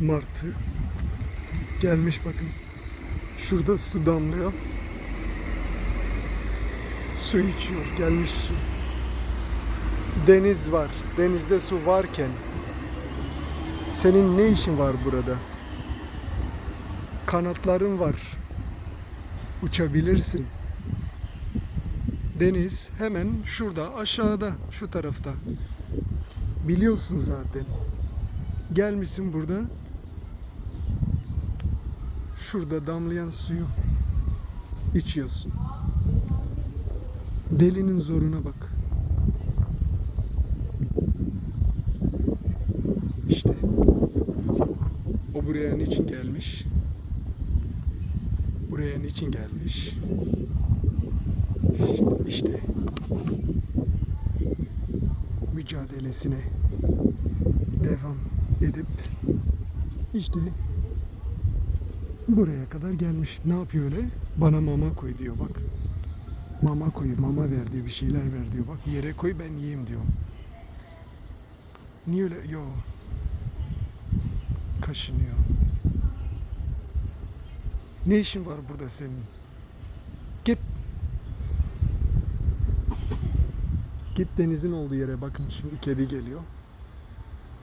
Martı gelmiş bakın. Şurada su damlıyor. Su içiyor. Gelmiş su. Deniz var. Denizde su varken senin ne işin var burada? Kanatların var. Uçabilirsin. Deniz hemen şurada aşağıda şu tarafta. Biliyorsun zaten. Gelmişsin burada. Şurada damlayan suyu içiyorsun. Delinin zoruna bak. İşte. O buraya niçin gelmiş? Buraya niçin gelmiş? İşte, işte. mücadelesine devam edip işte buraya kadar gelmiş. Ne yapıyor öyle? Bana mama koy diyor bak. Mama koy, mama ver diyor, bir şeyler ver diyor. Bak yere koy ben yiyeyim diyor. Niye öyle? Yo. Kaşınıyor. Ne işin var burada senin? Git. Git denizin olduğu yere bakın şimdi kedi geliyor.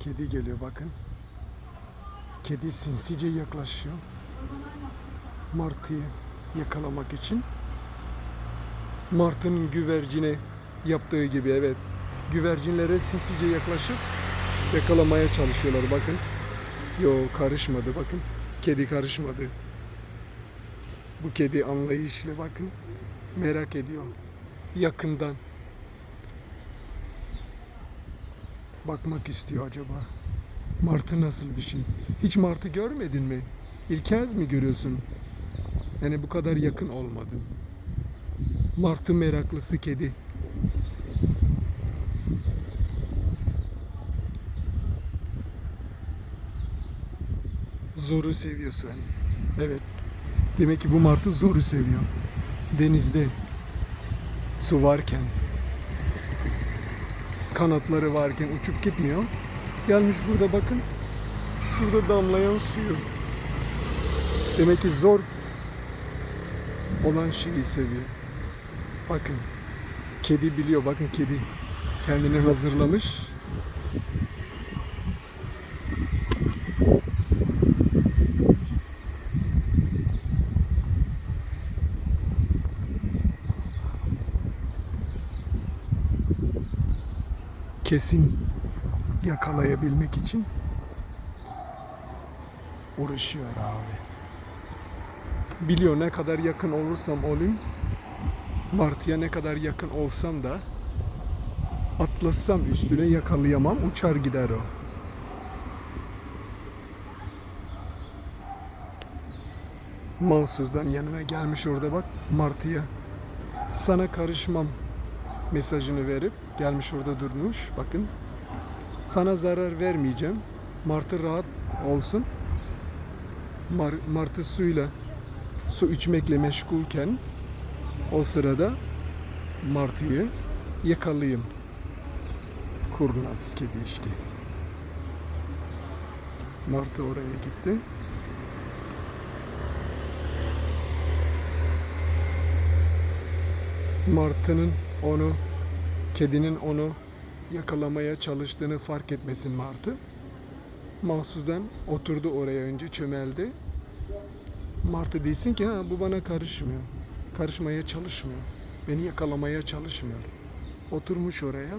Kedi geliyor bakın. Kedi sinsice yaklaşıyor. Martıyı yakalamak için. Martının güvercine yaptığı gibi evet. Güvercinlere sinsice yaklaşıp yakalamaya çalışıyorlar bakın. Yo karışmadı bakın. Kedi karışmadı. Bu kedi anlayışlı bakın. Merak ediyor. Yakından. Bakmak istiyor acaba. Martı nasıl bir şey? Hiç martı görmedin mi? İlk kez mi görüyorsun? Yani bu kadar yakın olmadın. Martı meraklısı kedi. Zoru seviyorsun. Evet. Demek ki bu martı zoru seviyor. Denizde su varken kanatları varken uçup gitmiyor. Gelmiş burada bakın. Şurada damlayan suyu. Demek ki zor olan şeyi seviyor. Bakın. Kedi biliyor. Bakın kedi kendini hazırlamış. Kesin yakalayabilmek için uğraşıyor abi. Biliyor ne kadar yakın olursam olayım, Martı'ya ne kadar yakın olsam da atlasam üstüne yakalayamam, uçar gider o. Mansuz'dan yanına gelmiş orada bak Martı'ya. Sana karışmam mesajını verip gelmiş orada durmuş. Bakın. Sana zarar vermeyeceğim. Martı rahat olsun. Mar- martı suyla su içmekle meşgulken o sırada martıyı yakalayayım. Kurnaz kedi işte. Martı oraya gitti. Martı'nın onu, kedinin onu yakalamaya çalıştığını fark etmesin Martı. Mahsus'dan oturdu oraya önce çömeldi. Martı desin ki ha, bu bana karışmıyor. Karışmaya çalışmıyor. Beni yakalamaya çalışmıyor. Oturmuş oraya.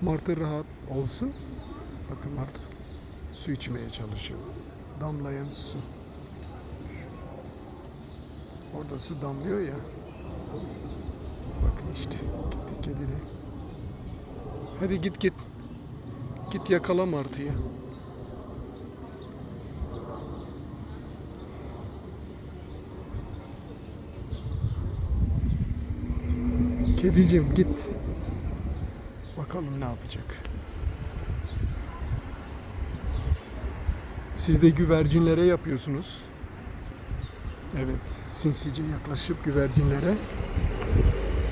Martı rahat olsun. Bakın Martı su içmeye çalışıyor. Damlayan su. Orada su damlıyor ya. Bakın işte gitti kedi de. Hadi git git. Git yakala martıyı. Kedicim git. Bakalım ne yapacak. Siz de güvercinlere yapıyorsunuz. Evet, sinsice yaklaşıp güvercinlere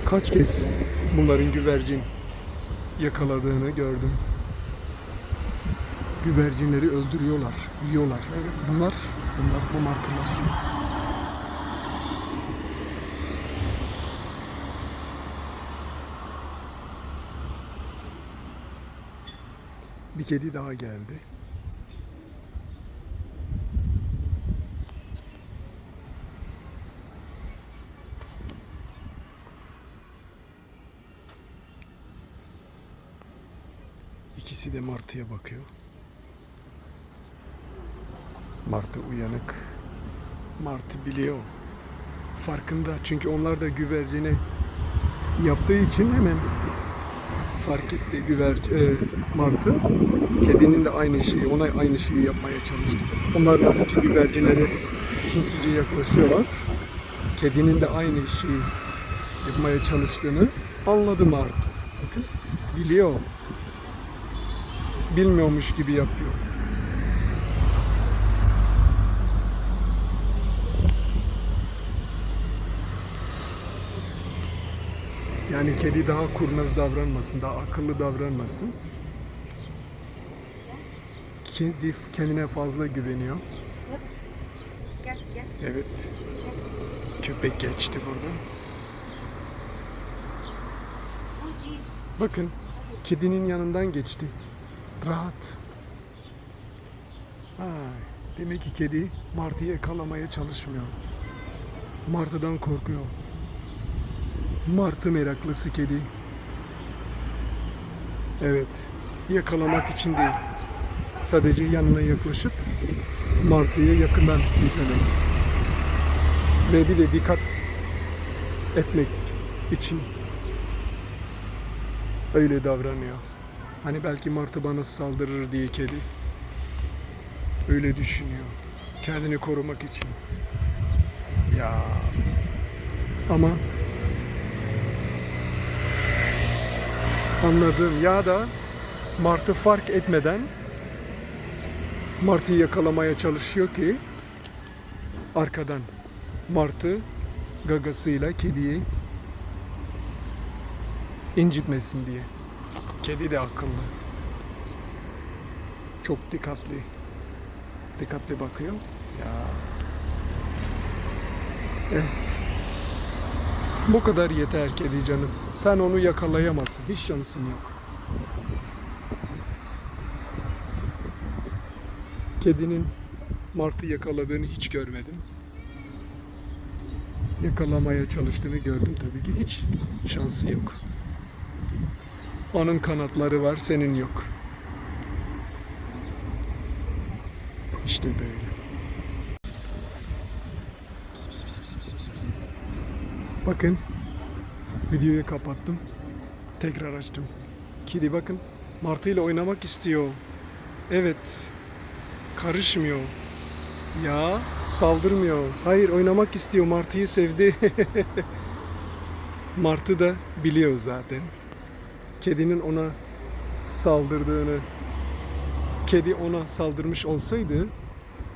kaç kez bunların güvercin yakaladığını gördüm. güvercinleri öldürüyorlar, yiyorlar. Evet, bunlar, bunlar bu martılar. Bir kedi daha geldi. İkisi de martıya bakıyor. Martı uyanık. Martı biliyor. Farkında çünkü onlar da güvercine yaptığı için hemen fark etti güverc e, martı. Kedinin de aynı şeyi, ona aynı şeyi yapmaya çalıştı. Onlar nasıl ki güvercinlere sinsice yaklaşıyorlar. Kedinin de aynı şeyi yapmaya çalıştığını anladı martı. Bakın biliyor. Bilmiyormuş gibi yapıyor. Yani kedi daha kurnaz davranmasın, daha akıllı davranmasın. Kedi kendine fazla güveniyor. Evet. Köpek geçti burada. Bakın kedinin yanından geçti. Rahat. Ay, demek ki kedi martıyı yakalamaya çalışmıyor. Martıdan korkuyor. Martı meraklısı kedi. Evet. Yakalamak için değil. Sadece yanına yaklaşıp martıyı yakından izlemek. Ve bir de dikkat etmek için öyle davranıyor. Hani belki martı bana saldırır diye kedi. Öyle düşünüyor. Kendini korumak için. Ya. Ama anladığım ya da martı fark etmeden martıyı yakalamaya çalışıyor ki arkadan martı gagasıyla kediyi incitmesin diye. Kedi de akıllı. Çok dikkatli. Dikkatli bakıyor. Ya. Eh. Bu kadar yeter kedi canım. Sen onu yakalayamazsın. Hiç şansın yok. Kedinin martı yakaladığını hiç görmedim. Yakalamaya çalıştığını gördüm tabii ki. Hiç şansı yok. Onun kanatları var, senin yok. İşte böyle. Pis, pis, pis, pis, pis, pis. Bakın, videoyu kapattım. Tekrar açtım. Kedi bakın, martıyla oynamak istiyor. Evet, karışmıyor. Ya, saldırmıyor. Hayır, oynamak istiyor. Martıyı sevdi. Martı da biliyor zaten kedinin ona saldırdığını kedi ona saldırmış olsaydı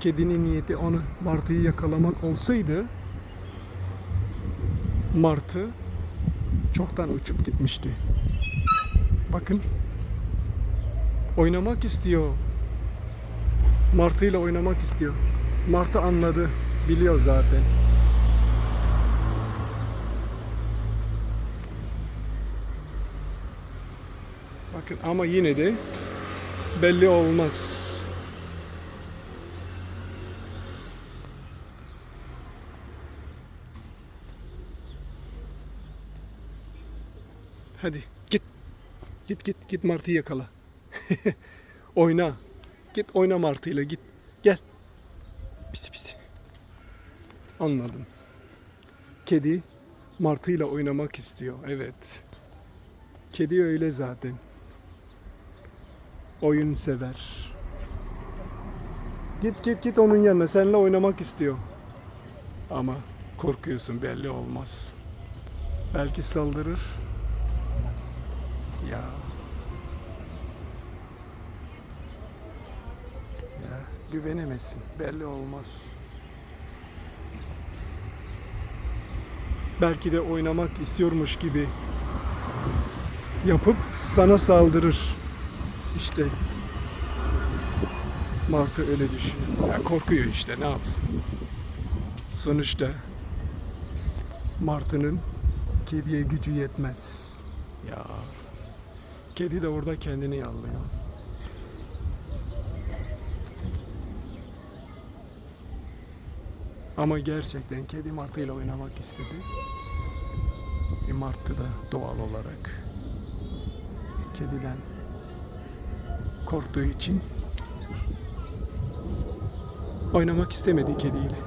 kedinin niyeti onu martıyı yakalamak olsaydı martı çoktan uçup gitmişti. Bakın oynamak istiyor. Martıyla oynamak istiyor. Martı anladı. Biliyor zaten. Bakın ama yine de belli olmaz. Hadi git. Git git git martıyı yakala. oyna. Git oyna martıyla git. Gel. Pis pis. Anladım. Kedi martıyla oynamak istiyor. Evet. Kedi öyle zaten. Oyun sever. Git git git onun yanına. Seninle oynamak istiyor. Ama korkuyorsun belli olmaz. Belki saldırır. Ya. Ya güvenemezsin. Belli olmaz. Belki de oynamak istiyormuş gibi yapıp sana saldırır. İşte Martı öyle düşünüyor. Ya korkuyor işte ne yapsın. Sonuçta Martı'nın kediye gücü yetmez. Ya kedi de orada kendini yallıyor. Ama gerçekten kedi martıyla oynamak istedi. E martı da doğal olarak kediden korktuğu için oynamak istemedi kediyle.